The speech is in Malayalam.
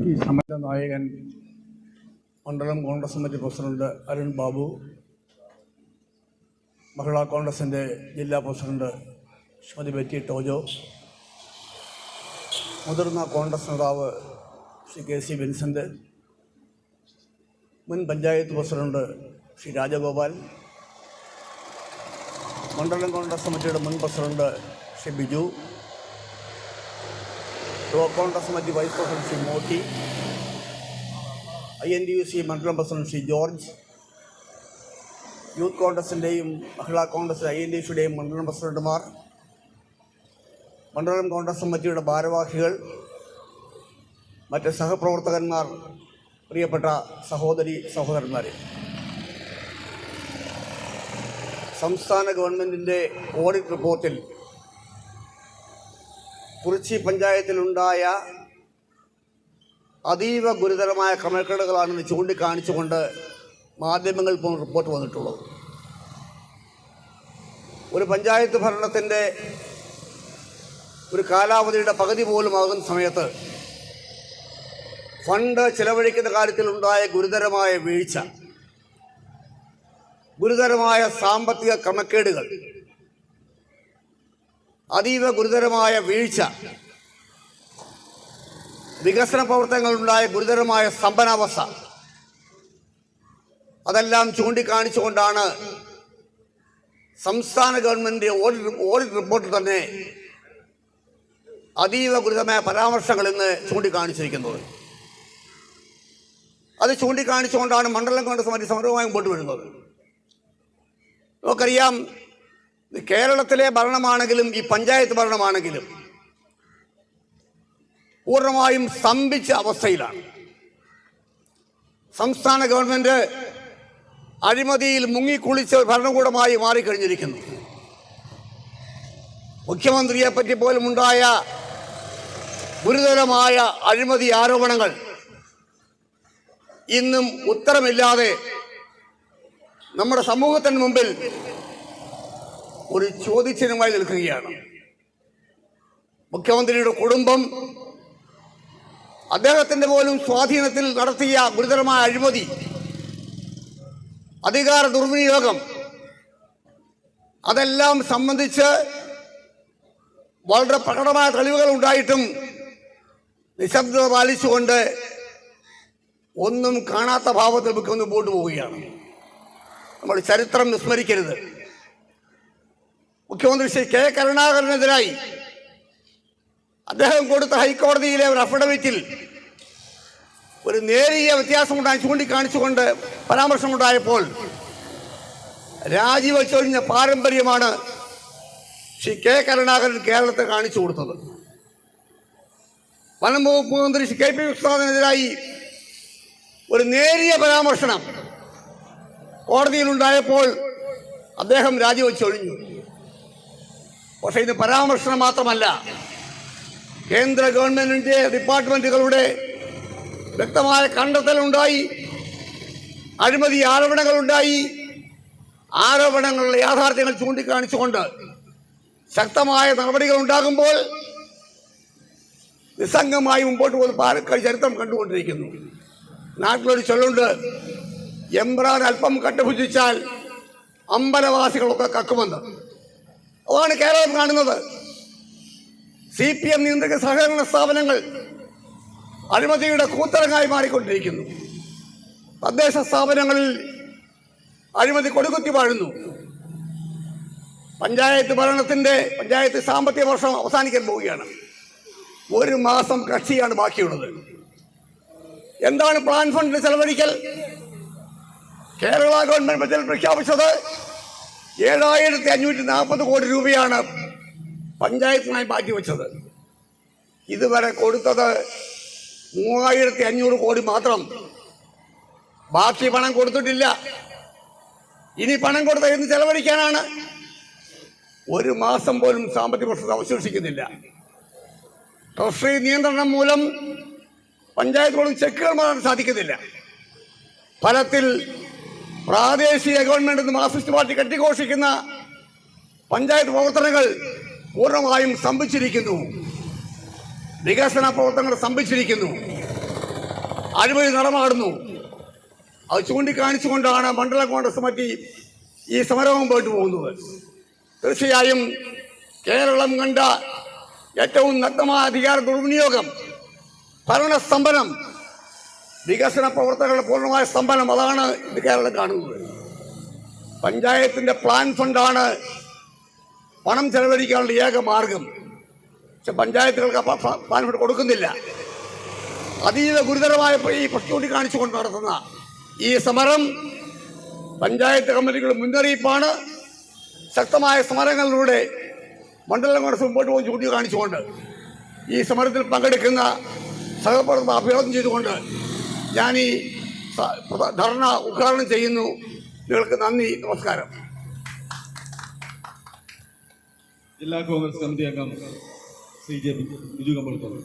ഈ സമര നായകൻ മണ്ഡലം Congress committee president Arun Babu Mahila കോൺഗ്രസിന്റെ ജില്ലാ പ്രസിഡന്റ് ശ്രീമതി ബെറ്റി ടോജോ മുതിർന്ന കോൺഗ്രസ് നേതാവ് ശ്രീ കെ സി വിൻസെന്റ് മുൻ പഞ്ചായത്ത് പ്രസിഡന്റ് ശ്രീ രാജഗോപാൽ മണ്ഡലം കോൺഗ്രസ് കമ്മിറ്റിയുടെ മുൻ president Shri Biju block Congress committee vice president Shri Motti I N D U C മണ്ഡലം പ്രസിഡന്റ് ശ്രീ ജോർജ് യൂത്ത് കോൺഗ്രസിന്റെയും Mahila Congress I N D സിയുടെയും മണ്ഡലം പ്രസിഡന്റുമാർ മണ്ഡലം കോൺഗ്രസ് കമ്മിറ്റിയുടെ ഭാരവാഹികൾ മറ്റ് സഹപ്രവർത്തകന്മാർ പ്രിയപ്പെട്ട സഹോദരി സഹോദരന്മാരെ. സംസ്ഥാന ഗവൺമെന്റിന്റെ ഓഡിറ്റ് റിപ്പോർട്ടിൽ കുറിച്ചി പഞ്ചായത്തിലുണ്ടായ അതീവ ഗുരുതരമായ ക്രമക്കേടുകളാണെന്ന് ചൂണ്ടിക്കാണിച്ചുകൊണ്ട് മാധ്യമങ്ങൾ റിപ്പോർട്ട് വന്നിട്ടുള്ളത്. ഒരു പഞ്ചായത്ത് ഭരണത്തിന്റെ ഒരു കാലാവധിയുടെ പകുതി പോലും ആകുന്ന സമയത്ത് ഫണ്ട് ചിലവഴിക്കുന്ന കാര്യത്തിലുണ്ടായ ഗുരുതരമായ വീഴ്ച ഗുരുതരമായ സാമ്പത്തിക ക്രമക്കേടുകൾ അതീവ ഗുരുതരമായ വീഴ്ച. വികസന പ്രവർത്തനങ്ങളുണ്ടായ ഗുരുതരമായ സ്തംഭനാവസ്ഥ അതെല്ലാം ചൂണ്ടിക്കാണിച്ചുകൊണ്ടാണ് സംസ്ഥാന ഗവൺമെന്റ് ഓഡിറ്റ് ഓഡിറ്റ് റിപ്പോർട്ടിൽ തന്നെ അതീവ ഗുരുതരമായ പരാമർശങ്ങൾ ഇന്ന് ചൂണ്ടിക്കാണിച്ചിരിക്കുന്നത്. അത് ചൂണ്ടിക്കാണിച്ചുകൊണ്ടാണ് മണ്ഡലം കോൺഗ്രസ് മറ്റ് സമരവുമായി മുമ്പോട്ട് വരുന്നത്. നമുക്കറിയാം കേരളത്തിലെ ഭരണമാണെങ്കിലും ഈ പഞ്ചായത്ത് ഭരണമാണെങ്കിലും പൂർണമായും സ്തംഭിച്ച അവസ്ഥയിലാണ്. സംസ്ഥാന ഗവൺമെന്റ് അഴിമതിയിൽ മുങ്ങിക്കുളിച്ച ഒരു ഭരണകൂടമായി മാറിക്കഴിഞ്ഞിരിക്കുന്നു. മുഖ്യമന്ത്രിയെ പറ്റി പോലും ഉണ്ടായ ഗുരുതരമായ അഴിമതി ആരോപണങ്ങൾ ഇന്നും ഉത്തരമില്ലാതെ നമ്മുടെ സമൂഹത്തിന് മുമ്പിൽ ഒരു ചോദ്യചിഹ്നമായി നിൽക്കുകയാണ്. മുഖ്യമന്ത്രിയുടെ കുടുംബം അദ്ദേഹത്തിന്റെ പോലും സ്വാധീനത്തിൽ നടത്തിയ ഗുരുതരമായ അഴിമതി അധികാര ദുർവിനിയോഗം അതെല്ലാം സംബന്ധിച്ച് വളരെ പ്രകടമായ തെളിവുകൾ ഉണ്ടായിട്ടും നിശബ്ദത പാലിച്ചുകൊണ്ട് ഒന്നും കാണാത്ത ഭാവത്തിൽ മുഖ്യമന്ത്രി മുമ്പോട്ട് പോവുകയാണ്. നമ്മൾ ചരിത്രം വിസ്മരിക്കരുത്. മുഖ്യമന്ത്രി ശ്രീ കെ കരുണാകരനെതിരായി അദ്ദേഹം കൊടുത്ത ഹൈക്കോടതിയിലെ ഒരു അഫിഡവിറ്റിൽ ഒരു നേരിയ വ്യത്യാസമുണ്ടായി ചൂണ്ടിക്കാണിച്ചുകൊണ്ട് പരാമർശമുണ്ടായപ്പോൾ രാജിവെച്ചൊഴിഞ്ഞ പാരമ്പര്യമാണ് ശ്രീ കെ കരുണാകരൻ കേരളത്തെ കാണിച്ചു കൊടുത്തത്. വനം വകുപ്പ് മന്ത്രി ശ്രീ കെ പി വിശ്വനാഥനെതിരായി ഒരു നേരിയ പരാമർശനം കോടതിയിലുണ്ടായപ്പോൾ അദ്ദേഹം രാജിവെച്ചൊഴിഞ്ഞു. പക്ഷേ ഇത് പരാമർശനം മാത്രമല്ല. കേന്ദ്ര ഗവൺമെന്റിന്റെ ഡിപ്പാർട്ട്മെന്റുകളുടെ വ്യക്തമായ കണ്ടെത്തലുണ്ടായി. അഴിമതി ആരോപണങ്ങളുണ്ടായി. ആരോപണങ്ങളുടെ യാഥാർത്ഥ്യങ്ങൾ ചൂണ്ടിക്കാണിച്ചുകൊണ്ട് ശക്തമായ നടപടികൾ ഉണ്ടാകുമ്പോൾ നിസ്സംഗമായി മുമ്പോട്ട് പോകുന്ന പാലക്കാട് ചരിത്രം കണ്ടുകൊണ്ടിരിക്കുന്നു. നാട്ടിലൊരു ചൊല്ലുണ്ട് എംബ്രാൻ അല്പം കട്ടുഭുജിച്ചാൽ അമ്പലവാസികളൊക്കെ കക്കുമെന്ന്. അതാണ് കേരളം കാണുന്നത്. സി പി എം നിയന്ത്രിക്കുന്ന സഹകരണ സ്ഥാപനങ്ങൾ അഴിമതിയുടെ കൂത്തരങ്ങായി മാറിക്കൊണ്ടിരിക്കുന്നു. തദ്ദേശ സ്ഥാപനങ്ങളിൽ അഴിമതി കൊടുക്കുത്തി വാഴുന്നു. പഞ്ചായത്ത് ഭരണത്തിന്റെ പഞ്ചായത്ത് സാമ്പത്തിക വർഷം അവസാനിക്കാൻ പോവുകയാണ്. ഒരു മാസം കക്ഷിയാണ് ബാക്കിയുള്ളത്. എന്താണ് പ്ലാൻ ഫണ്ടിന് ചെലവഴിക്കൽ? കേരള ഗവൺമെന്റ് ബജറ്റിൽ പ്രഖ്യാപിച്ചത് ഏഴായിരത്തി അഞ്ഞൂറ്റി നാൽപ്പത് കോടി രൂപയാണ് പഞ്ചായത്തിനായി മാറ്റിവെച്ചത് ഇതുവരെ കൊടുത്തത് മൂവായിരത്തി അഞ്ഞൂറ് കോടി മാത്രം. ബാക്കി പണം കൊടുത്തിട്ടില്ല. ഇനി പണം കൊടുത്ത ഇന്ന് ചെലവഴിക്കാനാണ്. ഒരു മാസം പോലും സാമ്പത്തിക വർഷത്തെ അവശേഷിക്കുന്നില്ല. ട്രഷറി നിയന്ത്രണം മൂലം പഞ്ചായത്തുകളും ചെക്കുകൾ മാറാൻ സാധിക്കുന്നില്ല. ഫലത്തിൽ പ്രാദേശിക ഗവൺമെന്റ് എന്ന് മാർക്സിസ്റ്റ് പാർട്ടി കെട്ടിഘോഷിക്കുന്ന പഞ്ചായത്ത് പ്രവർത്തനങ്ങൾ പൂർണമായും സ്തംഭിച്ചിരിക്കുന്നു. വികസന പ്രവർത്തനങ്ങൾ സ്തംഭിച്ചിരിക്കുന്നു. അഴിമതി നടമാടുന്നു. അത് ചൂണ്ടിക്കാണിച്ചുകൊണ്ടാണ് മണ്ഡല കോൺഗ്രസ് കമ്മിറ്റി ഈ സമരവും പോയിട്ട് പോകുന്നത്. തീർച്ചയായും കേരളം കണ്ട ഏറ്റവും നഗ്നമായ അധികാര ദുർവിനിയോഗം ഭരണസ്തംഭനം വികസന പ്രവർത്തനങ്ങളുടെ പൂർണമായ സ്തംഭനം. അതാണ് ഇത് കേരളം കാണുന്നത്. പഞ്ചായത്തിന്റെ പ്ലാൻ ഫണ്ടാണ് പണം ചെലവഴിക്കാനുള്ള ഏക മാർഗം. പക്ഷെ പഞ്ചായത്തുകൾക്ക് പ്ലാൻ ഫണ്ട് കൊടുക്കുന്നില്ല. അതീവ ഗുരുതരമായ ഈ പ്രശ്നം കാണിച്ചുകൊണ്ട് നടത്തുന്ന ഈ സമരം പഞ്ചായത്ത് കമ്മിറ്റികൾ മുന്നറിയിപ്പാണ്. ശക്തമായ സമരങ്ങളിലൂടെ മണ്ഡലം കോൺഗ്രസ് മുമ്പോട്ട് പോകും ചൂണ്ടിക്കാണിച്ചുകൊണ്ട് ഈ സമരത്തിൽ പങ്കെടുക്കുന്ന സഹപ്രവർത്തകർ അഭ്യർത്ഥന ചെയ്തുകൊണ്ട് ഞാൻ ഈ ധർണ ഉദ്ഘാടനം ചെയ്യുന്നു. നിങ്ങൾക്ക് നന്ദി നമസ്കാരം. ജില്ലാ കോൺഗ്രസ് കമ്മിറ്റി അംഗം ശ്രീ ജെ ബിജു കമ്പളത്തോളം